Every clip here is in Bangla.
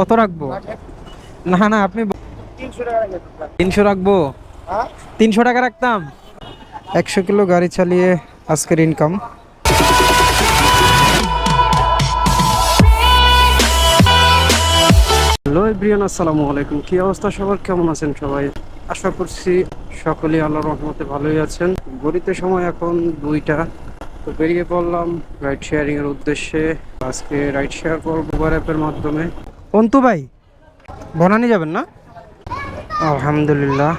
কত রাখব? না না আপনি তিনশো রাখব? হ্যাঁ? তিনশো টাকা রাখতাম। একশো কিলো গাড়ি চালিয়ে আজকের ইনকাম হ্যালো এভরিয়ান আসসালামু আলাইকুম। কি অবস্থা সবার? কেমন আছেন সবাই? আশা করছি সকলেই আল্লাহর রহমতে ভালোই আছেন। গড়িতে সময় এখন দুইটা। তো বেরিয়ে পড়লাম রাইড শেয়ারিং এর উদ্দেশ্যে। আজকে রাইড শেয়ার করব উবার অ্যাপের মাধ্যমে। অন্তু ভাই, বনানি যাবেন না? আলহামদুলিল্লাহ।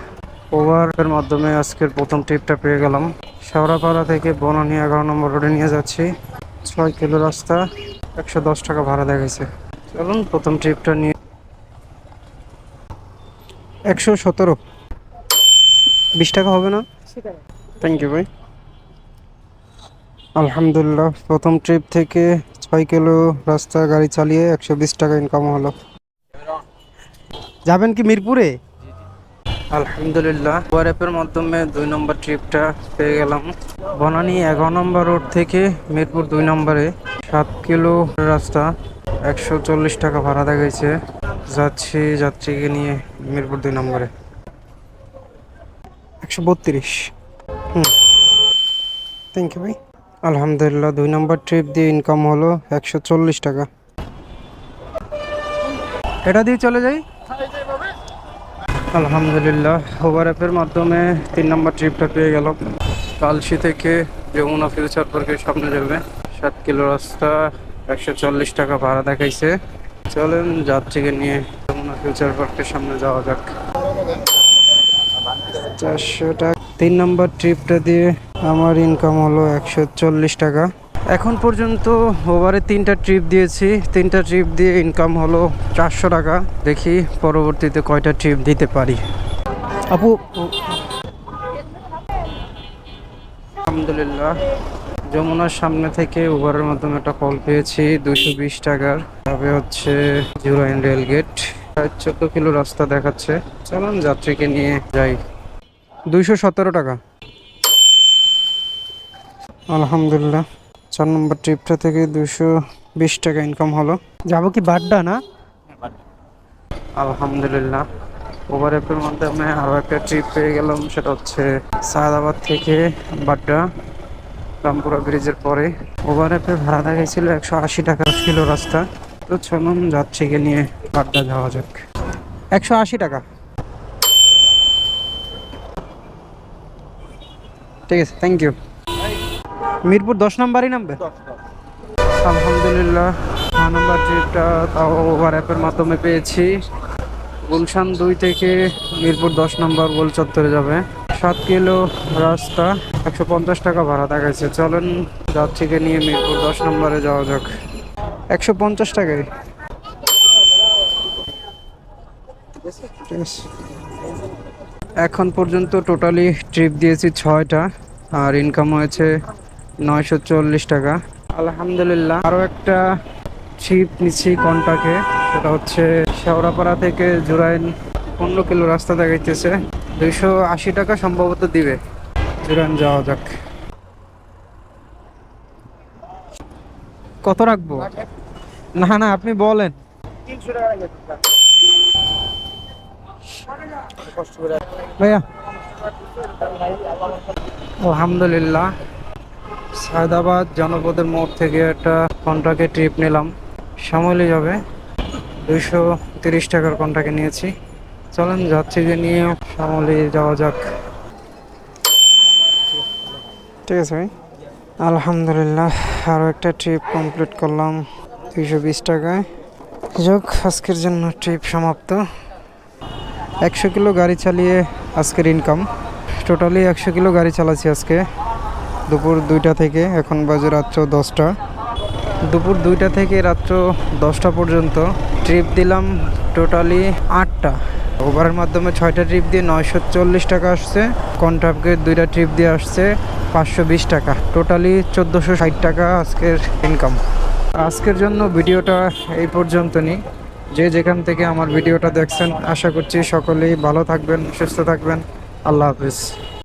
ওভারের মাধ্যমে আজকের প্রথম ট্রিপটা পেয়ে গেলাম। শেওড়াপাড়া থেকে বনানি এগারো নম্বর রোডে নিয়ে যাচ্ছি। ছয় কিলো রাস্তা, একশো দশ টাকা ভাড়া দেখাইছে। চলুন, প্রথম ট্রিপটা নিয়ে একশো সতেরো। বিশ টাকা হবে না? থ্যাংক ইউ ভাই। আলহামদুলিল্লাহ, প্রথম ট্রিপ থেকে ছয় কিলো রাস্তা গাড়ি চালিয়ে একশো বিশ টাকা ইনকাম হলো। যাবেন কি মিরপুরে? আলহামদুলিল্লাহ। ওয়ার অ্যাপের মাধ্যমে দুই নম্বর ট্রিপটা পেয়ে গেলাম। বনানী এগারো নম্বর রোড থেকে মিরপুর দুই নম্বরে সাত কিলো রাস্তা একশো চল্লিশ টাকা ভাড়া দেখাইছে। যাচ্ছি যাত্রীকে নিয়ে মিরপুর দুই নম্বরে। একশো বত্রিশ। হুম। থ্যাংক ইউ ভাই। আলহামদুলিল্লাহ, দুই নম্বর ট্রিপ দিয়ে ইনকাম হলো একশো চল্লিশ টাকা। এটা দিয়ে চলে যাই? আলহামদুলিল্লাহ ওভার অ্যাপের মাধ্যমে তিন নম্বর ট্রিপটা পেয়ে গেল কালসি থেকে যমুনা ফিউচার পার্কের সামনে যাবে। সাত কিলো রাস্তা, একশো চল্লিশ টাকা ভাড়া দেখাইছে। চলেন, যাত্রীকে নিয়ে যমুনা ফিউচার পার্কের সামনে যাওয়া যাক। চারশো টাকা তিন নম্বর ট্রিপটা দিয়ে আমার ইনকাম হলো একশো চল্লিশ টাকা। এখন পর্যন্ত ওভারে তিনটা ট্রিপ দিয়েছি। তিনটা ট্রিপ দিয়ে ইনকাম হলো চারশো টাকা। দেখি পরবর্তীতে কয়টা ট্রিপ দিতে পারি। আপু আলহামদুলিল্লাহ যমুনার সামনে থেকে উবারের মাধ্যমে একটা কল পেয়েছি দুশো বিশ টাকার। তবে হচ্ছে জুরাইন রেল গেট চোদ্দ কিলো রাস্তা দেখাচ্ছে। চলুন যাত্রীকে নিয়ে যাই। দুইশো সতেরো টাকা। আলহামদুলিল্লাহ। চার নম্বর ট্রিপটা থেকে দুশো বিশ টাকা ইনকাম হলো। যাব কি বাড্ডা না? আলহামদুলিল্লাহ। ওভার অ্যাপের মধ্যে মাধ্যমে আরও একটা ট্রিপ পেয়ে গেলাম সেটা হচ্ছে সায়দাবাদ থেকে বাড্ডা রামপুরা ব্রিজের পরে। ওভার অ্যাপে ভাড়া দেখাইছিল একশো আশি টাকা ছিল রাস্তা। তো চলুন যাত্রীকে নিয়ে বাড্ডা যাওয়া যাক। একশো আশি টাকা। ঠিক আছে থ্যাংক ইউ মিরপুর দশ নম্বরই নামবে? আলহামদুলিল্লাহ ছয় নম্বর ট্রিপটা তাও ওভার অ্যাপের মাধ্যমে পেয়েছি। গুলশান দুই থেকে মিরপুর দশ নম্বর গোল চত্বরে যাবে। সাত কিলো রাস্তা, একশো পঞ্চাশ টাকা ভাড়া দেখাইছে। চলেন যাত্রীকে নিয়ে মিরপুর দশ নম্বরে যাওয়া যাক। একশো পঞ্চাশ টাকায়। ঠিক আছে। এখন পর্যন্ত টোটালি ট্রিপ দিয়েছি ছয়টা, আর ইনকাম হয়েছে নয়শো চল্লিশ টাকা। আলহামদুলিল্লাহ আরও একটা ট্রিপ নিচ্ছি কন্টাকে, সেটা হচ্ছে শেওড়াপাড়া থেকে জুরাইন পনেরো কিলো রাস্তা দেখাইতেছে। দুইশো আশি টাকা সম্ভবত দিবে। জুরাইন যাওয়া যাক। কত রাখব? না না, আপনি বলেন। তিনশো টাকা ভাইয়া। আলহামদুলিল্লাহ। সায়দাবাদ জনপদের মোড় থেকে একটা কন্ট্রাক্টে ট্রিপ নিলাম। সামলে যাবে দুইশো তিরিশ টাকার কন্ট্রাক্টে নিয়েছি। চলেন যাচ্ছি যে নিয়ে সামলে যাওয়া যাক। ঠিক আছে ভাই। আলহামদুলিল্লাহ আরও একটা ট্রিপ কমপ্লিট করলাম। দুইশো বিশ টাকায়। যাক আজকের জন্য ট্রিপ সমাপ্ত। একশো কিলো গাড়ি চালিয়ে আজকের ইনকাম টোটালি একশো কিলো গাড়ি চালাচ্ছি আজকে। দুপুর দুইটা থেকে, এখন বাজে রাত্র দশটা। দুপুর দুইটা থেকে রাত্র দশটা পর্যন্ত। ট্রিপ দিলাম টোটালি আটটা। ওভারের মাধ্যমে ছয়টা ট্রিপ দিয়ে নয়শো চল্লিশ টাকা আসছে। কন্ট্রাক্টের দুইটা ট্রিপ দিয়ে আসছে পাঁচশো বিশ টাকা। টোটালি চোদ্দোশো ষাট টাকা আজকের ইনকাম আজকের জন্য ভিডিওটা এই পর্যন্তই। যে যেখান থেকে আমার ভিডিওটা দেখছেন, আশা করছি সকলেই ভালো থাকবেন, সুস্থ থাকবেন। আল্লাহ হাফিজ।